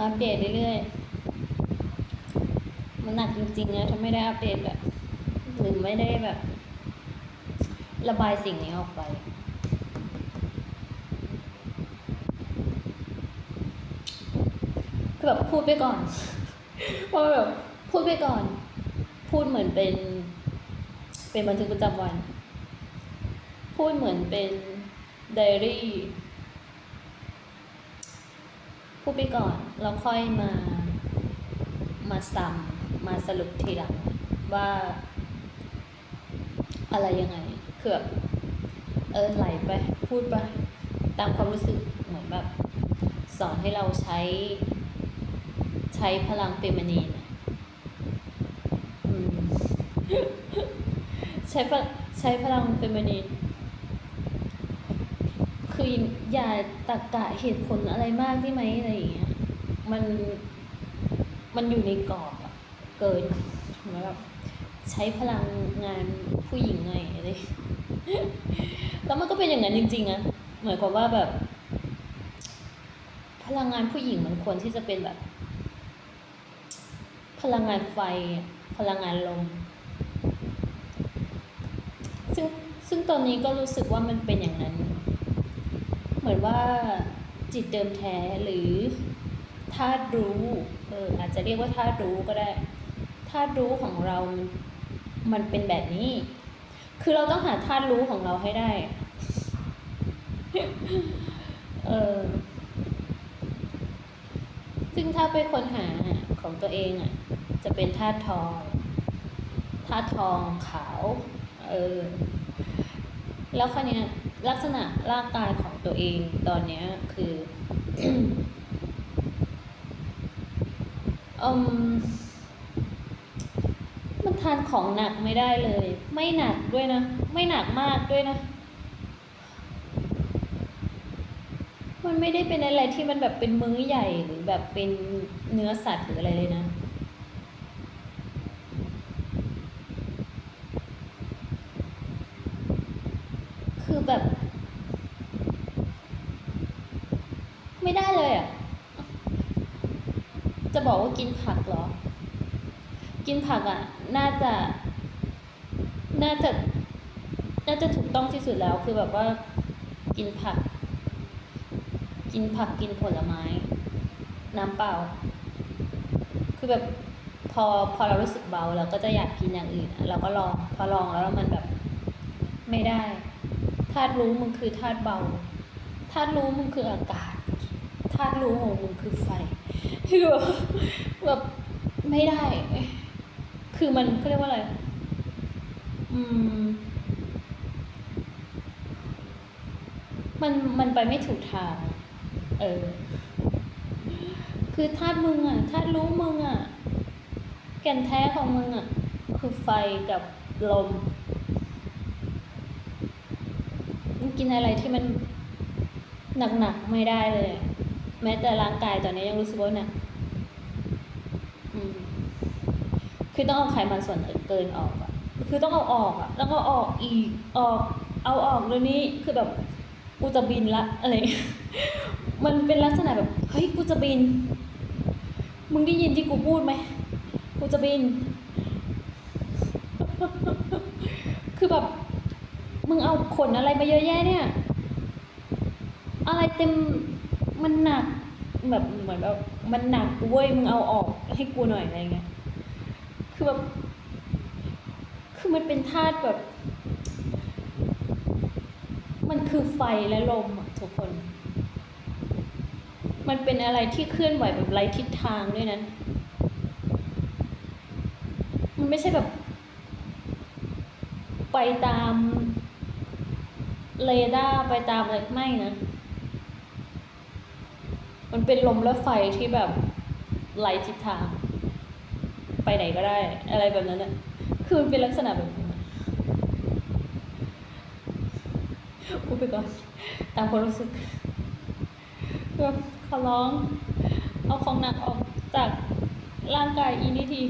าอัปเดตเรื่อยๆ มันหนักจริงๆนะถ้าไม่ได้อัปเดตแบบหรือไม่ได้แบบ ระบายสิ่งนี้ออกไปคือแบบพูดไปก่อนเพราะแบบพูดไปก่อน พูดเหมือนเป็น เป็นบันทึกประจำวัน พูดเหมือนเป็นไดอารี่ พูดไปก่อนแล้วค่อยมามาซ้ำมาสรุปทีหลังว่า อะไรยังไงคือบเออไหลไป พูดไป ตามความรู้สึกเหมือนแบบสอนให้เราใช้ใช้พลังเฟมินีนะใช้ใช้พลังเฟมินีน คืออย่าตรกกะเหตุผลอะไรมากได้ไหมอะไรอย่างเงี้ยมันมันอยู่ในกรอบอะเกินแบบใช้พลังงานผู้หญิงหน่อยอะไรแล้วมันก็เป็นอย่างนั้นจริงๆอะเหมือนกับว่าแบบ พลังงานผู้หญิงมันควรที่จะเป็นแบบ พลังงานไฟ พลังงานลม ซึ่งซึ่งตอนนี้ก็รู้สึกว่ามันเป็นอย่างนั้น เหมือนว่าจิตเดิมแท้หรือธาตุรู้เอออาจจะเรียกว่าธาตุรู้ก็ได้ธาตุรู้ของเรา มันเป็นแบบนี้ คือเราต้องหาธาตุรู้ของเราให้ได้ เออซึ่งถ้าไปค้นหาของตัวเองอะ จะเป็นธาตุทองธาตุทองขาว เออ แล้วคราวเนี้ย ลักษณะร่างกายของตัวเองตอนเนี้ยคืออืมมันทานของหนักไม่ได้เลย ไม่หนักด้วยนะ ไม่หนักมากด้วยนะ มันไม่ได้เป็นอะไรที่มันแบบเป็นมื้อใหญ่หรือแบบเป็นเนื้อสัตว์หรืออะไรเลยนะ คือแบบ ไม่ได้เลยอะ จะบอกว่ากินผักเหรอ กินผักอะ น่าจะ น่าจะ น่าจะถูกต้องที่สุดแล้ว คือแบบว่า กินผัก กินผักกินผลไม้ น้ำเปล่า คือแบบพอพอเรารู้สึกเบาเราก็จะอยากกินอย่างอื่น เราก็ลอง พอลองแล้วมันแบบไม่ได้ธาตุรู้มึงคือธาตุเบาธาตุรู้มึงคืออากาศธาตุรู้ของมึงคือไฟ คือแบบแบบไม่ได้ คือมันเขาเรียกว่าอะไร อืม มันมันไปไม่ถูกทาง เออ คือธาตุมึงอะธาตุรู้มึงอะ แก่นแท้ของมึงอะ คือไฟกับลมมึงกินอะไรที่มันหนักๆไม่ได้เลย แม้แต่ร่างกายตอนนี้ยังรู้สึกว่าหนักอืมคือต้องเอาไขมันส่วนเกินออกอะคือต้องเอาออกอะแล้วก็ออกอีกออก เอาออกเดี๋ยวนี้คือแบบกูจะบินละอะไร มันเป็นลักษณะแบบเฮ้ยกูจะบิน มึงได้ยินที่กูพูดไหมกูจะบิน คือแบบมึงเอาขนอะไรมาเยอะแยะเนี่ย อะไรเต็ม มันหนักแบบเหมือนแบบมันหนักเว้ยมึงเอาออกให้กูหน่อยอะไรเงี้ยคือแบบคือมันเป็นธาตุแบบ มันคือไฟและลมอะทุกคน มันเป็นอะไรที่เคลื่อนไหวแบบไร้ทิศทางด้วยนะมันไม่ใช่แบบ ไปตามเรดาร์ไปตามอะไรไม่นะ มันเป็นลมและไฟที่แบบไร้ทิศทาง ไปไหนก็ได้ อะไรแบบนั้นอะคือมันเป็นลักษณะแบบนั้พูดไปก่อนตามความรู้สึกแบบขอร้อง เอาของหนักออกจากร่างกายอีนี่ที